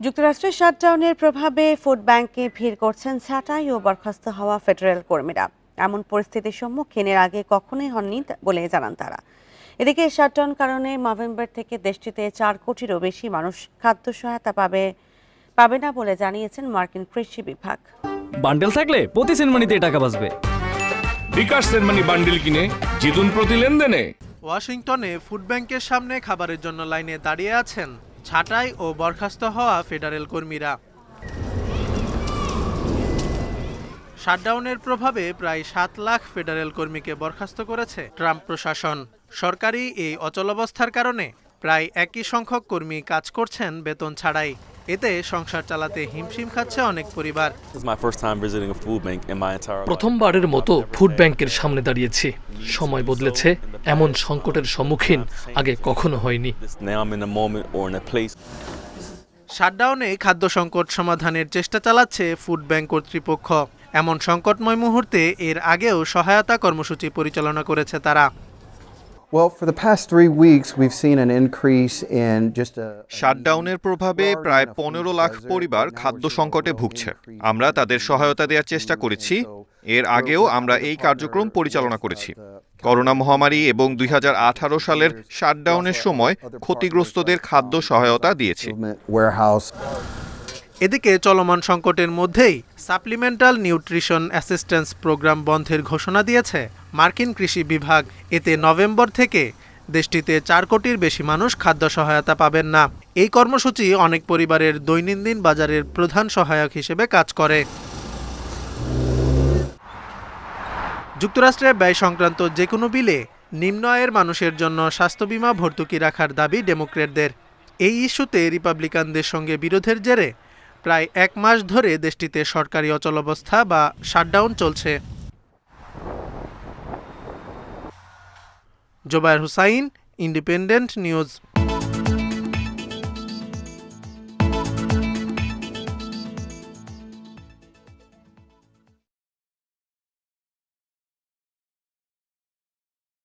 যুক্তরাষ্ট্রের শাটডাউনের প্রভাবে ফুড ব্যাংকে ভিড় করছেন ছাঁটাই ও বরখাস্ত হওয়া ফেডারেল কর্মীরা। এমন পরিস্থিতির সম্মুখীন এর আগে কখনোই হননি বলে জানান তারা। এদিকে শাটডাউন কারণে নভেম্বর থেকে দেশটিতে চার কোটিরও বেশি মানুষ খাদ্য সহায়তা পাবে পাবে না বলে জানিয়েছেন মার্কিন কৃষি বিভাগ। বান্ডেল থাকলে প্রতি সেনমানিতে টাকা বাঁচবে। বিকাশ সেনমানি বান্ডেল কিনে জিতুন প্রতি লেনদেনে। ওয়াশিংটনে ফুড ব্যাংকের সামনে খাবারের জন্য লাইনে দাঁড়িয়ে আছেন ছাঁটাই ও বরখাস্ত হওয়া ফেডারেল কর্মীরা। শাটডাউনের প্রভাবে প্রায় সাত লাখ ফেডারেল কর্মীকে বরখাস্ত করেছে ট্রাম্প প্রশাসন। সরকারি এই অচলাবস্থার কারণে প্রায় একই সংখ্যক কর্মী কাজ করছেন বেতন ছাড়াই। এতে সংসার চালাতে হিমশিম খাচ্ছে অনেক পরিবার. প্রথমবারের মতো ফুড ব্যাংকের সামনে দাঁড়িয়েছি। সময় বদলেছে এমন সংকটের সম্মুখীন আগে কখনো হয়নি। শাটডাউনে খাদ্য সংকট সমাধানের চেষ্টা চালাচ্ছে ফুড ব্যাংক কর্তৃপক্ষ। এমন সংকটময় মুহূর্তে এর আগেও সহায়তা কর্মসূচি পরিচালনা করেছে তারা। শাটডাউনের প্রভাবে প্রায় পনেরো লাখ পরিবার খাদ্য সংকটে ভুগছে। আমরা তাদের সহায়তা দেওয়ার চেষ্টা করেছি। এর আগেও আমরা এই কার্যক্রম পরিচালনা করেছি। করোনা মহামারী এবং দুই হাজার আঠারো সালের শাটডাউনের সময় ক্ষতিগ্রস্তদের খাদ্য সহায়তা দিয়েছি. এদিকে চলমান সংকটের মধ্যেই সাপ্লিমেন্টাল নিউট্রিশন অ্যাসিস্ট্যান্স প্রোগ্রাম বন্ধের ঘোষণা দিয়েছে মার্কিন কৃষি বিভাগ। এতে নভেম্বর থেকে দেশটিতে চার কোটির বেশি মানুষ খাদ্য সহায়তা পাবেন না। এই কর্মসূচি অনেক পরিবারের দৈনন্দিন বাজারের প্রধান সহায়ক হিসেবে কাজ করে। যুক্তরাষ্ট্রে ব্যয় সংক্রান্ত যে কোনো বিলে নিম্ন আয়ের মানুষের জন্য স্বাস্থ্য বীমা ভর্তুকি রাখার দাবি ডেমোক্রেটদের এই ইস্যুতে রিপাবলিকানদের সঙ্গে বিরোধের জেরে প্রায় এক মাস ধরে দেশটিতে সরকারি অচলাবস্থা বা শাটডাউন চলছে। Zobayer Hussain Independent News.